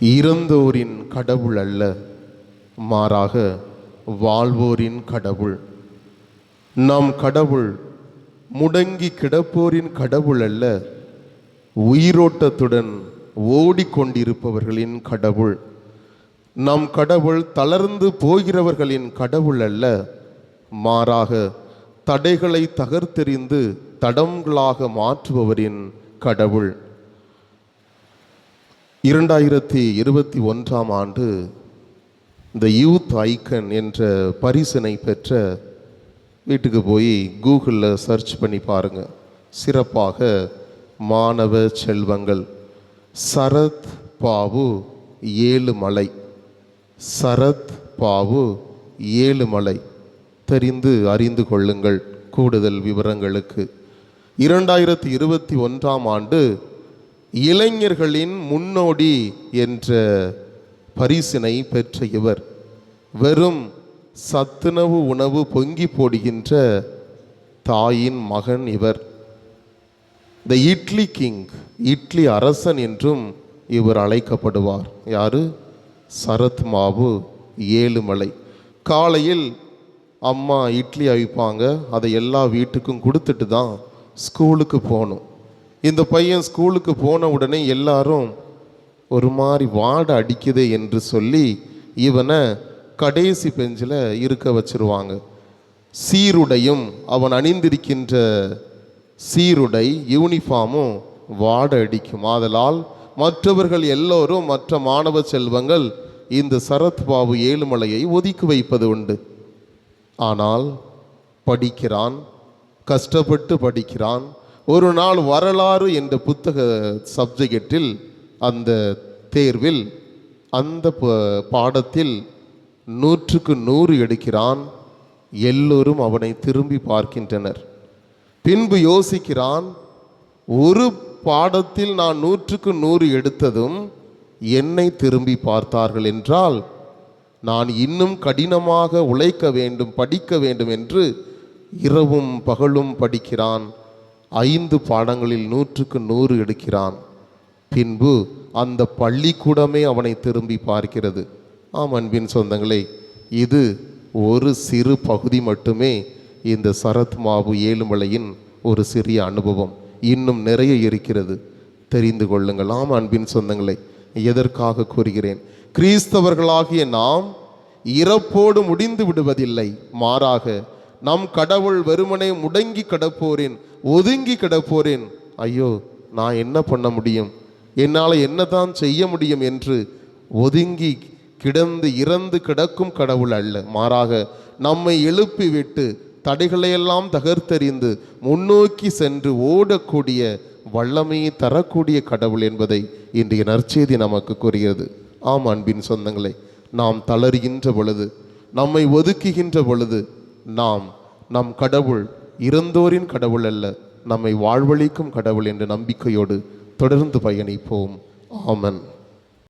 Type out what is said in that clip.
இறந்தோரின் கடவுள் அல்ல மாறாக வாழ்வோரின் கடவுள். நம் கடவுள் முடங்கி கிடப்போரின் கடவுள் அல்ல உயிரோட்டத்துடன் ஓடிக்கொண்டிருப்பவர்களின் கடவுள். நம் கடவுள் தளர்ந்து போகிறவர்களின் கடவுள் அல்ல மாறாக தடைகளை தகர்த்தெறிந்து தடங்களாக மாற்றுபவரின் கடவுள். இரண்டாயிரத்தி இருபத்தி ஒன்றாம் ஆண்டு இந்த யூத் ஐக்கன் என்ற பரிசினை பெற்ற வீட்டுக்கு போய் கூகுளில் சர்ச் பண்ணி பாருங்க. சிறப்பாக மாணவ செல்வங்கள். சரத் பாவு ஏழுமலை சரத் பாவு ஏழுமலை தெரிந்து அறிந்து கொள்ளுங்கள். கூடுதல் விவரங்களுக்கு. இரண்டாயிரத்தி இருபத்தி ஒன்றாம் ஆண்டு இளைஞர்களின் முன்னோடி என்ற பரிசினை பெற்ற இவர். வெறும் சத்துணவு உணவு பொங்கி போடுகின்ற தாயின் மகன் இவர். த இட்லி கிங் இட்லி அரசன் என்றும் இவர் அழைக்கப்படுவார். யாரு? சரத் மாவு ஏழுமலை. காலையில் அம்மா இட்லி அவிப்பாங்க அதை எல்லா வீட்டுக்கும் கொடுத்துட்டு தான் ஸ்கூலுக்கு போகணும். இந்த பையன் ஸ்கூலுக்கு போன உடனே எல்லாரும் ஒரு மாதிரி வாடை அடிக்குதே என்று சொல்லி இவனை கடைசி பெஞ்சில் இருக்க வச்சிருவாங்க. சீருடையும் அவன் அணிந்திருக்கின்ற சீருடை யூனிஃபார்மும் வாட அடிக்கும். ஆதலால் மற்றவர்கள் எல்லோரும் மற்ற மாணவ செல்வங்கள் இந்த சரத்பாபு ஏழுமலையை ஒதுக்கி வைப்பது உண்டு. ஆனால் படிக்கிறான் கஷ்டப்பட்டு படிக்கிறான் ஒரு நாள் வரலாறு என்ற புத்தக சப்ஜெக்டில் அந்த தேர்வில் அந்த ப- பாடத்தில் நூற்றுக்கு நூறு எடுக்கிறான். எல்லோரும் அவனை திரும்பி பார்க்கின்றனர். பின்பு யோசிக்கிறான் ஒரு பாடத்தில் நான் நூற்றுக்கு நூறு எடுத்ததும் என்னை திரும்பி பார்த்தார்கள் என்றால் நான் இன்னும் கடினமாக உழைக்க வேண்டும் படிக்க வேண்டும் என்று இரவும் பகலும் படிக்கிறான். ஐந்து பாடங்களில் நூற்றுக்கு நூறு எடுக்கிறான். பின்பு அந்த பள்ளிக்கூடமே அவனை திரும்பி பார்க்கிறது. ஆம் அன்பின் சொந்தங்களே இது ஒரு சிறு பகுதி மட்டுமே இந்த சரத் மாவு ஏழுமலையின் ஒரு சிறிய அனுபவம். இன்னும் நிறைய இருக்கிறது. தெரிந்து கொள்ளுங்கள். ஆம் அன்பின் சொந்தங்களே எதற்காக கூறுகிறேன்? கிறிஸ்தவர்களாகிய நாம் இறப்போடு முடிந்து விடுவதில்லை. மாறாக நம் கடவுள் வெறுமனை முடங்கி கிடப்போரேன் ஒதுங்கி கிடப்போரேன் ஐயோ நான் என்ன பண்ண முடியும்? என்னால் என்னதான் செய்ய முடியும் என்று ஒதுங்கி கிடந்து இறந்து கிடக்கும் கடவுள் அல்ல. மாறாக நம்மை எழுப்பி விட்டு தடைகளையெல்லாம் தகர்த்தெறிந்து முன்னோக்கி சென்று ஓடக்கூடிய வல்லமையை தரக்கூடிய கடவுள் என்பதை இன்றைய நற்செய்தி நமக்கு கூறுகிறது. ஆம் அன்பின் சொந்தங்களை நாம் தளறுகின்ற பொழுது நம்மை ஒதுக்குகின்ற பொழுது நாம் நம் கடவுள் இறந்தோரின் கடவுள் அல்ல நம்மை வாழ்வழிக்கும் கடவுள் என்ற நம்பிக்கையோடு தொடர்ந்து பயணிப்போம். ஆமன்.